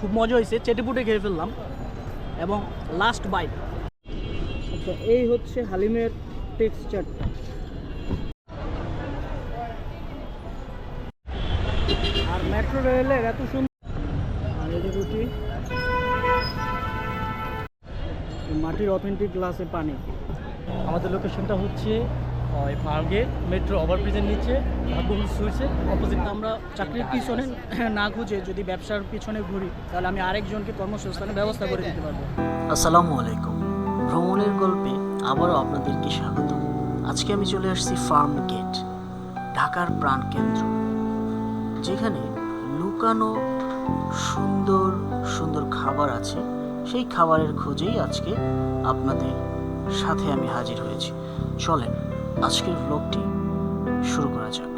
খুব মজা হয়েছে চেটেপুটে খেয়ে ফেললাম। এবং লাস্ট বাইট আচ্ছা এই হচ্ছে হালিমের টেক্সচারটা আর মেট্রো রেলের এত সুন্দর আর এই রুটি। মাটির অথেন্টিক গ্লাসে পানি। আমাদের লোকেশনটা হচ্ছে ওই ফার্মগেট মেট্রো ওভারব্রিজের নিচে ভাগ্যবন সুইটসের অপোজিট আমরা চাকরির পিছনে না খুঁজে যদি ব্যবসার পিছনে ঘুরি তাহলে আমি আরেকজনকে কর্মসংস্থানের ব্যবস্থা করে দিতে পারব। আসসালামু আলাইকুম। ভ্রমণের গল্পে আবারও আপনাদেরকে স্বাগত। আজকে আমি চলে আসছি ফার্ম গেট ঢাকার প্রাণকেন্দ্র যেখানে লুকানো সুন্দর সুন্দর খাবার আছে। সেই খাবারের খোঁজেই আজকে আপনাদের সাথে আমি হাজির হয়েছি। চলেন আজকের ব্লগটি শুরু করা যাক।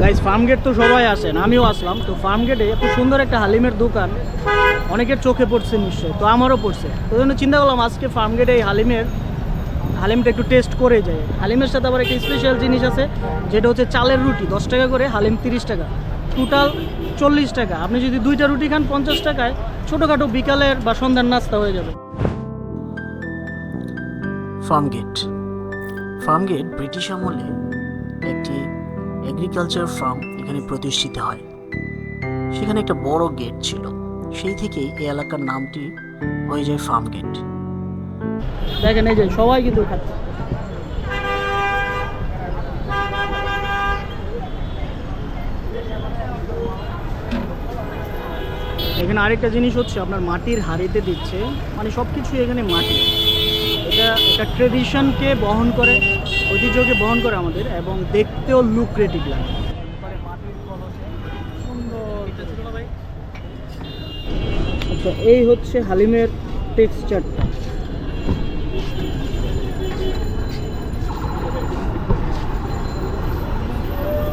গাইজ ফার্ম গেট তো সবাই আসেন আমিও আসলাম। তো ফার্ম গেটে এত সুন্দর একটা হালিমের দোকান। অনেকের চোখে পড়ছে নিশ্চয়ই তো আমারও পড়ছে। তো জন্য চিন্তা করলাম আজকে ফার্ম গেটে এই হালিমের হালিমটা একটু টেস্ট করে যায় হালিমের সাথে আবার একটা স্পেশাল জিনিস আছে যেটা হচ্ছে চালের রুটি দশ টাকা করে হালিম তিরিশ টাকা। টোটাল চল্লিশ টাকা। আপনি যদি দুইটা রুটি খান পঞ্চাশ টাকায় ছোটোখাটো বিকালের বা সন্ধ্যার নাস্তা হয়ে যাবে। ফার্মগেট ফার্মগেট ব্রিটিশ আমলে একটি এগ্রিকালচার ফার্ম এখানে প্রতিষ্ঠিত হয়। সেখানে একটা বড় গেট ছিল। সেই থেকেই এই এলাকার নামটি হয়ে যায় ফার্মগেট। দেখেন এই যে সবাই কিন্তু এখানে আরেকটা জিনিস হচ্ছে, আপনার মাটির হাড়িতে দিচ্ছে। মানে সব কিছু এখানে মাটি। এটা একটা ট্রেডিশনকে বহন করে। ঐতিহ্যকে বহন করে আমাদের এবং দেখতেও লুক্রেটিভ লাগে। আচ্ছা এই হচ্ছে হালিমের টেক্সচারটা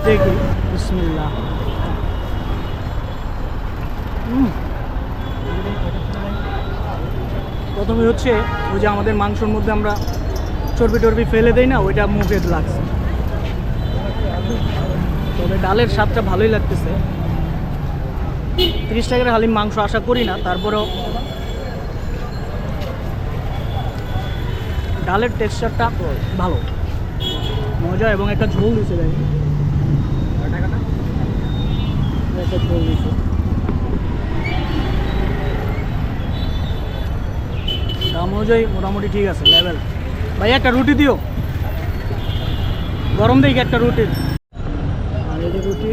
দেখি, বিসমিল্লাহ। প্রথমে হচ্ছে ওই যে আমাদের মাংসর মধ্যে আমরা চর্বি টর্বি ফেলে দেই না, ওইটা মুখে লাগছে। তবে ডালের স্বাদটা ভালোই লাগতেছে। তিরিশ টাকার হালিম মাংস আশা করি না, তারপরেও ডালের টেক্সচারটা ভালো। মজা এবং একটা ঝোল দিছে দেখি একটা ঝোল দিছে। দাম অনুযায়ী মোটামুটি ঠিক আছে লেভেল ভাই, একটা রুটি দিও। গরম দিই একটা রুটি আর রুটি,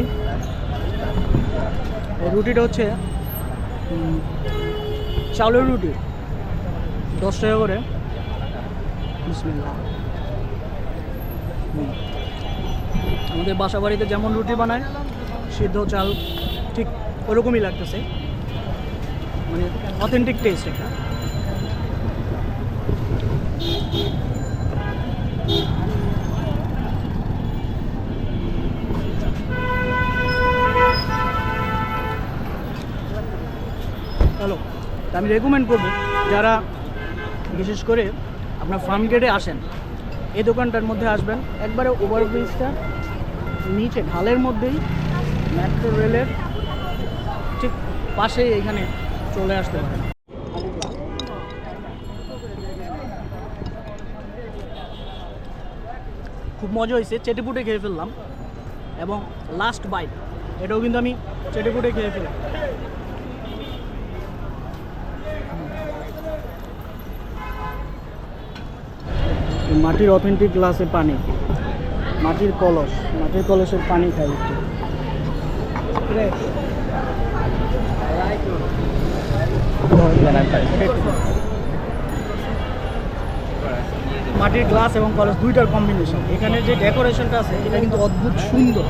এই রুটিটা হচ্ছে চাউলের রুটি। দশ টাকা করে। আমাদের বাসা বাড়িতে যেমন রুটি বানায়, সিদ্ধ চাল, ঠিক ওরকমই লাগতেছে। মানে অথেন্টিক টেস্ট একটা। হ্যালো আমি রেকমেন্ড করব, যারা বিশেষ করে আপনার ফার্ম গেটে আসেন, এই দোকানটার মধ্যে আসবেন। একবারে ওভারব্রিজটা নিচে ঢালের মধ্যেই মেট্রো রেলের ঠিক পাশেই এখানে চলে আসতে পারেন। খুব মজা হয়েছে, চেটেপুটে খেয়ে ফেললাম। এবং লাস্ট বাইট এটাও কিন্তু আমি চেটেপুটে খেয়ে ফেললাম। মাটির অথেন্টিক গ্লাসে পানি, মাটির কলস, মাটির কলসের পানি খাই একটু। মাটির গ্লাস এবং কলস দুইটার কম্বিনেশন। এখানে যে ডেকোরেশনটা আছে এটা কিন্তু অদ্ভুত সুন্দর।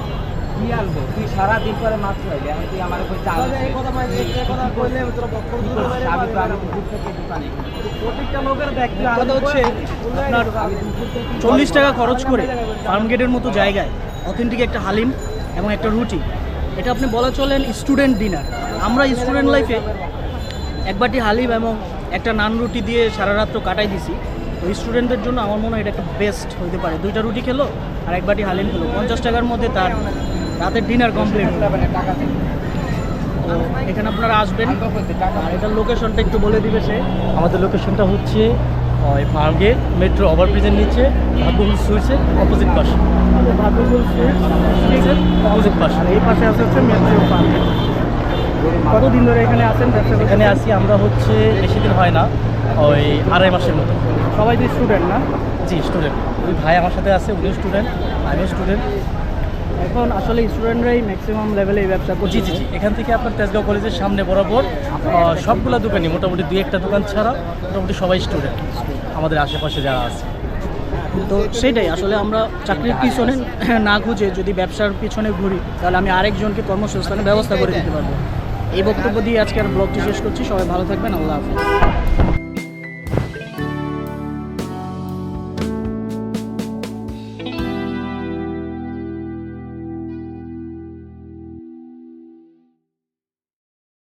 কি আনব তুই সারাদিন পরে মাছ খাইলি এখন তুই আমার উপর চাল এই কথা ভাই এই কথা কইলে তোরা বক্তব্য আমি তো আমি দুপুর থেকে দোকানে প্রত্যেকটা লোকের দেখতে কথা হচ্ছে আপনার চল্লিশ টাকা খরচ করে ফার্ম গেটের মতো জায়গায় অথেন্টিক একটা হালিম এবং একটা রুটি। এটা আপনি বলা চলেন স্টুডেন্ট ডিনার আমরা স্টুডেন্ট লাইফে এক বাটি হালিম এবং একটা নান রুটি দিয়ে সারা রাত্র কাটাই দিছি। তো স্টুডেন্টদের জন্য আমার মনে হয় এটা একটা বেস্ট হতে পারে। দুইটা রুটি খেলো আর এক বাটি হালিম খেলো। পঞ্চাশ টাকার মধ্যে তার রাতের ডিনার কমপ্লিট তো এখানে আপনারা আসবেন। আর এটার লোকেশনটা একটু বলে দিবে সে। আমাদের লোকেশনটা হচ্ছে ওই ফার্ম মেট্রো ওভারব্রিজের নিচে ভাগ্যবুল সুইটসের অপোজিট পাশে। ভাগ্যকুল সুইটসের অপোজিট পাশে। এই পাশে আছে হচ্ছে মেট্রো ফার্ম কতদিন ধরে এখানে আছেন? এখানে আসি আমরা হচ্ছে বেশি দিন হয় না। ওই আড়াই মাসের মতো। সবাই তো স্টুডেন্ট না? জি স্টুডেন্ট ওই ভাই আমার সাথে আছে উনিও স্টুডেন্ট আমিও স্টুডেন্ট এখন আসলে স্টুডেন্টরাই ম্যাক্সিমাম লেভেলে এই ব্যবসা করছে। জি জি জি। এখান থেকে আপনার তেজগাঁও কলেজের সামনে বরাবর সবগুলা দোকানই মোটামুটি দুই একটা দোকান ছাড়া মোটামুটি সবাই স্টুডেন্ট আমাদের আশেপাশে যারা আছে। তো সেইটাই আসলে আমরা চাকরির পিছনে না খুঁজে যদি ব্যবসার পিছনে ঘুরি তাহলে আমি আরেকজনকে কর্মসংস্থানের ব্যবস্থা করে দিতে পারব। এই বক্তব্য দিয়ে আজকের ব্লগটি শেষ করছি সবাই ভালো থাকবেন আল্লাহ হাফিজ।